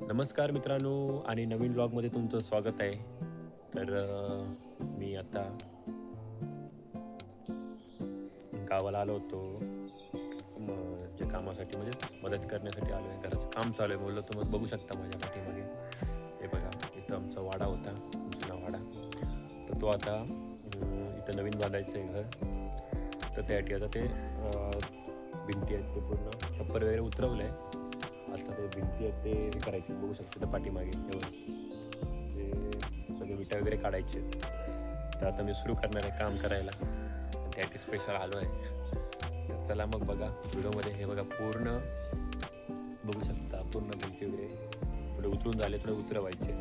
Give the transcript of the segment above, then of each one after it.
नमस्कार मित्रांनो आणि नवीन ब्लॉगमध्ये तुमचं स्वागत आहे. तर मी आता गावाला आलो होतो. जे कामासाठी म्हणजे मदत करण्यासाठी आलो आहे. घराचं काम चालू आहे बोललो तर मग बघू शकता माझ्या पाठीमागे. हे बघा इथं आमचा वाडा होता जुना वाडा. तर तो आता इथं नवीन बांधायचं आहे घर. तर त्यासाठी आता ते भिंती आहेत ते पूर्ण. छप्पर वगैरे उतरवलं आहे ते आहेत ते करायचे बघू शकतो त्या पाठीमागे एवढं ते सगळे विटा वगैरे काढायचे. आहेत. तर आता मी सुरू करणार आहे काम करायला. त्यासाठी स्पेशल आलो आहे. तर चला मग बघा व्हिडिओमध्ये हे बघा पूर्ण. बघू शकता पूर्ण भिंती वगैरे. थोडे उतरून झाले थोडे उतरवायचे.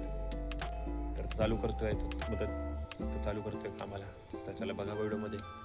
तर चालू करतोय तो. मदत. चालू चालू करतोय कामाला. तर चला बघा व्हिडिओमध्ये.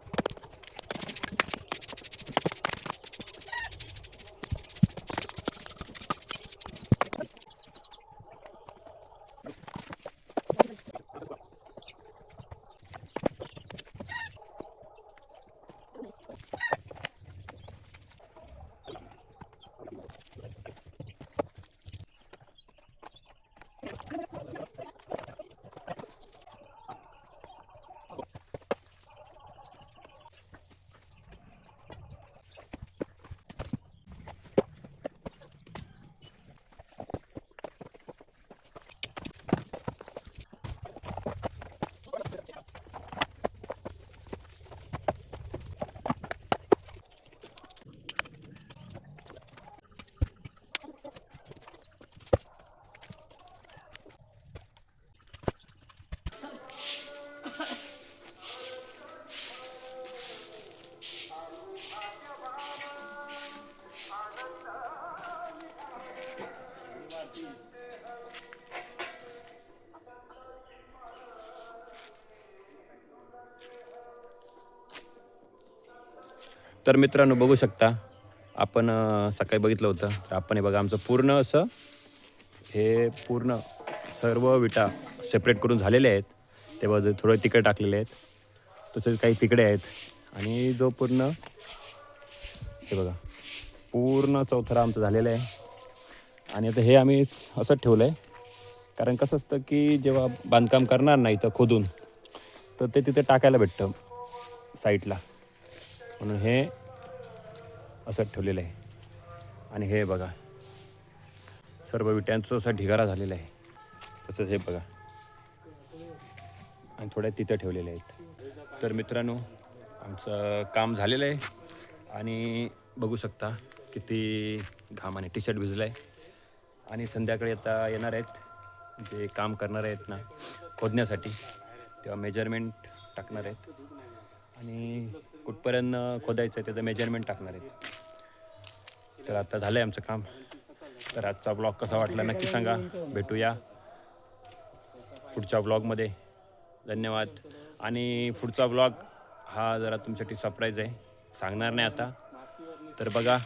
तर मित्रांनो बघू शकता. आपण सकाळी बघितलं होतं. तर आपण हे बघा आमचं पूर्ण असं हे पूर्ण सर्व विटा सेपरेट करून झालेले आहेत. तेव्हा जे थोडं तिकडे टाकलेले आहेत. तसेच काही तिकडे आहेत. आणि जो पूर्ण हे बघा पूर्ण चौथरा आमचं झालेलं आहे. आणि आता हे आम्ही असंच ठेवलं आहे कारण कसं असतं की जेव्हा बांधकाम करणार नाही तर खोदून तर ते तिथे टाकायला भेटतं साईटला म्हणून हे असं ठेवलेलं आहे. आणि हे बघा सर्व विट्यांचं असा ढिगारा झालेला आहे. तसंच हे बघा. आणि थोड्या तिथं ठेवलेल्या आहेत. तर मित्रांनो आमचं काम झालेलं आहे. आणि बघू शकता किती घामाने टी शर्ट भिजलं आहे आणि संध्याकाळी आता येणार आहेत जे काम करणार आहेत ना खोदण्यासाठी. तेव्हा मेजरमेंट टाकणार आहेत. आणि कुठपर्यंत खोदायचं आहे त्याचं मेजरमेंट टाकणार आहेत. तर आता झालं आहे आमचं काम. तर आजचा ब्लॉग कसा वाटला नक्की सांगा. भेटूया पुढच्या ब्लॉगमध्ये धन्यवाद. आणि पुढचा ब्लॉग हा जरा तुमच्यासाठी सरप्राईज आहे. सांगणार नाही आता. तर बघा